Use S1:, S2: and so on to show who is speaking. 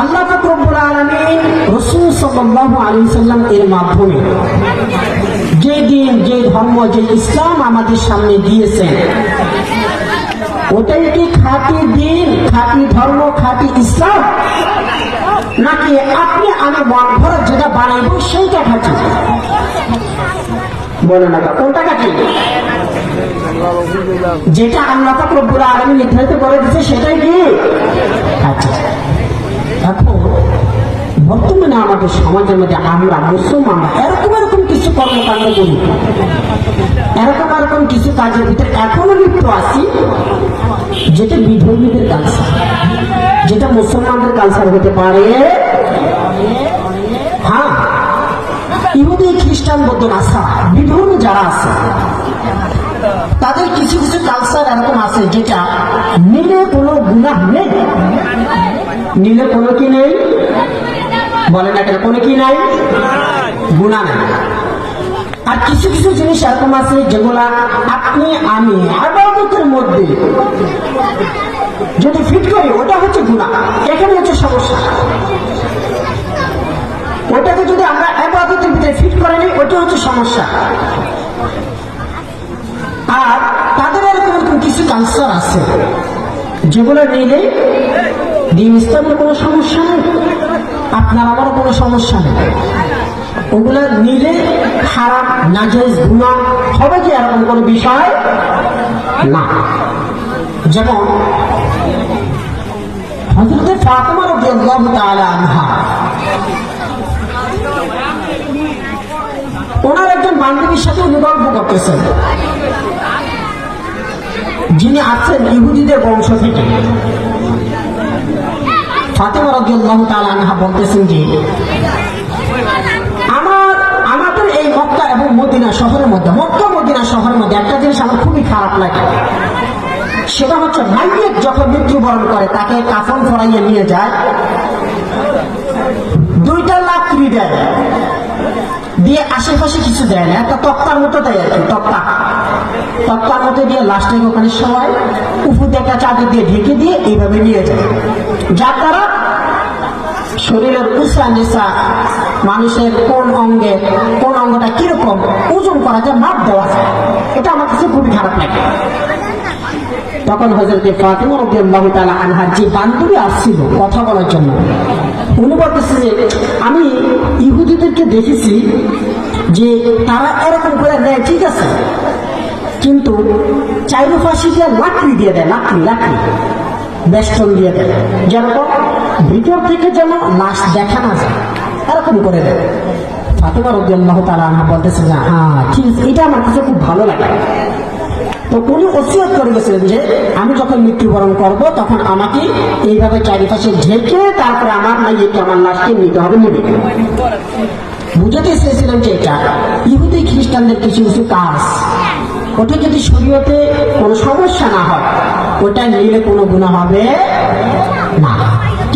S1: আল্লাহ ফকরবুল আলমিন রসুল সাল্লাহ আলী সাল্লাম এর মাধ্যমে যে দিন, যে ধর্ম, যে ইসলাম আমাদের সামনে দিয়েছেন, ওটাই কি খাঁটি দিন, খাঁটি ধর্ম, খাঁটি ইসলাম? নাকি আপনি আমি মন ভরে যেটা বানাইব সেইটা খাঁটি? বলে না কোনটা খাঁটি? যেটা আল্লাহ রব্বুল আলমী নির্ধারিত করে দিচ্ছে সেটাই কি? আচ্ছা এখন বর্তমানে আমাদের সমাজের মধ্যে আমরা মুসলমান, এরকম এরকম কিছু কর্মকাণ্ড করি। এরকম এরকম কিছু কাজের ভিতরে এখনও লিপ্ত আছি, যেটা বিধর্মীদের কালচার যেটা মুসলমানদের কালচার হতে পারে। হ্যাঁ ইহুদি, খ্রিস্টান, বৌদ্ধ নাসা বিভিন্ন যারা আছে, তাদের কিছু কিছু কালচার এরকম আছে যেটা নিলে কোনো গুণা নেই। নিলে কোনো কি নেই? বলে না কেন? কি নাই? গুণা নেই। আর কিছু কিছু জিনিস এরকম আছে যেগুলা আপনি, আমি আবাদতের মধ্যে যদি ফিট করি, ওটা হচ্ছে গুণা। এখানে হচ্ছে সমস্যা। ওটাকে যদি আমরা আবাদতের ভিতরে ফিট করে নিই, ওটা হচ্ছে সমস্যা। আর তাদের এরকম কিছু কালচার আছে। যেগুলো নিলে দিন ইসলামের কোনো সমস্যা নেই, আপনার আমারও কোনো সমস্যা নেই। ওগুলো নিলে খারাপ নাজেজ গুণা হবে কি এরকম কোনো বিষয়? না। যেমন হজরতে ফাতেমার রাদিয়াল্লাহু তাআলা আনহা, ওনার একজন বান্ধবীর সাথে উনি গল্প করতেছেন। যিনি আছেন ইহুদিদের বংশ থেকে। ফাতেমা তাআলা আনহা বলতেছেন যে, আমার এই এবং শহরের মধ্যে, মক্কা, মদিনা শহরের মধ্যে একটা জিনিস আমার খুবই খারাপ লাগে। সেটা হচ্ছে যখন মৃত্যুবরণ করে, তাকে কাফন ফরাইয়ে নিয়ে যায়, দুইটা লাকড়ি দেয়। দিয়ে আশেপাশে কিছু দেয় না, একটা তক্তার মতো দেয় আর কি, তক্তা। তক্তার মতো দিয়ে লাস্টের ওখানে সবাই উপর একটা চাদর দিয়ে ঢেকে দিয়ে এইভাবে নিয়ে যায়। যার দ্বারা শরীরের উষা নেশা মানুষের কোন অঙ্গে, কোন অঙ্গটা কীরকম, ওজন করা যায়, মাপ দেওয়া যায় এটা আমার কাছে খুবই খারাপ লাগে তখন হজরতে ফাতেমা রাদিয়াল্লাহু তাআলা আনহার যে বান্ধবী আসছিল কথা বলার জন্য, উনি বলতেছে যে, আমি ইহুদিদেরকে দেখেছি যে তারা এরকম করে দেয়, ঠিক আছে, কিন্তু চাইরো ফাঁসি দিয়ে লাকড়ি দিয়ে দেয়, লাকড়ি লাকড়ি, বেষ্টন দিয়ে দেয় যেরকম ভিতর থেকে যেন লাশ দেখা না যায়, এরকম করে দেয়। ফাতেমা রাদিয়াল্লাহু তাআলা আনহা বলতেছে যে হ্যাঁ ঠিক এটা আমার কাছে খুব ভালো লাগে। উনি ওসিয়ত করে গেছিলেন যে, আমি যখন মৃত্যুবরণ করব, তখন আমাকে এইভাবে চারিপাশে ঢেকে তারপরে আমার মাইয়েকে আমার লাশকে নিতে হবে নিবে বুঝাতে চেয়েছিলেন যে এটা ইহুদি খ্রিস্টানদের কিছু কিছু কাজ। ওটা যদি শরীয়তে কোনো সমস্যা না হয়, ওটা নিলে কোনো গুণা হবে না।